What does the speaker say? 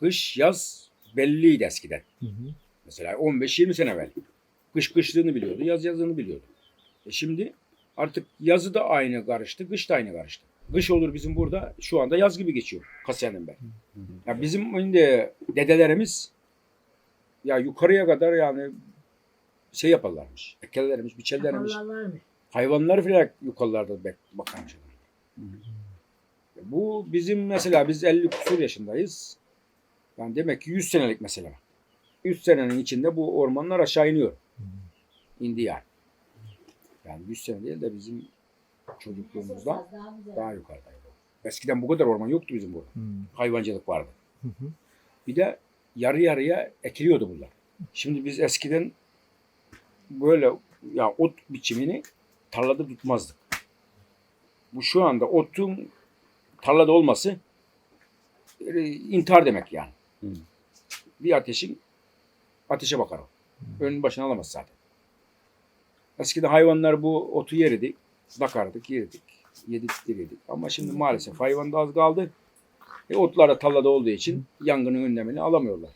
Kış yaz belliydi eskiden. Hı hı. Mesela 15-20 sene evvel. Kış kışlığını biliyordu, yaz yazını biliyordu. E şimdi artık yazı da aynı karıştı, kış da aynı karıştı. Kış olur bizim burada şu anda yaz gibi geçiyor seneden beri. Ya bizim şimdi dedelerimiz ya yukarıya kadar yani şey yaparlarmış. Ekerlermiş, biçerlermiş. Hayvanlar filan yukarılarda bek bakarmış. Bu bizim mesela biz 50 kusur yaşındayız. Yani demek ki 100 senelik mesela. 100 senenin içinde bu ormanlar aşağı iniyor. İndi yani. Yani 100 sene değil de bizim çocukluğumuzda daha yukarıdaydı. Eskiden bu kadar orman yoktu bizim burada. Hayvancılık vardı. hı. hı. Bir de yarı yarıya ekiliyordu bunlar. Şimdi biz eskiden böyle ya ot biçimini tarlada tutmazdık. Bu şu anda otun tarlada olması e, intihar demek yani. Bir ateşin ateşe bakar o. Önün başına alamaz zaten. Eskiden hayvanlar bu otu yerdi. Bakardık, yerdik. Yedik, yedik. Ama şimdi maalesef hayvan da az kaldı. E, otlar da tarlada olduğu için yangının önlemini alamıyorlar.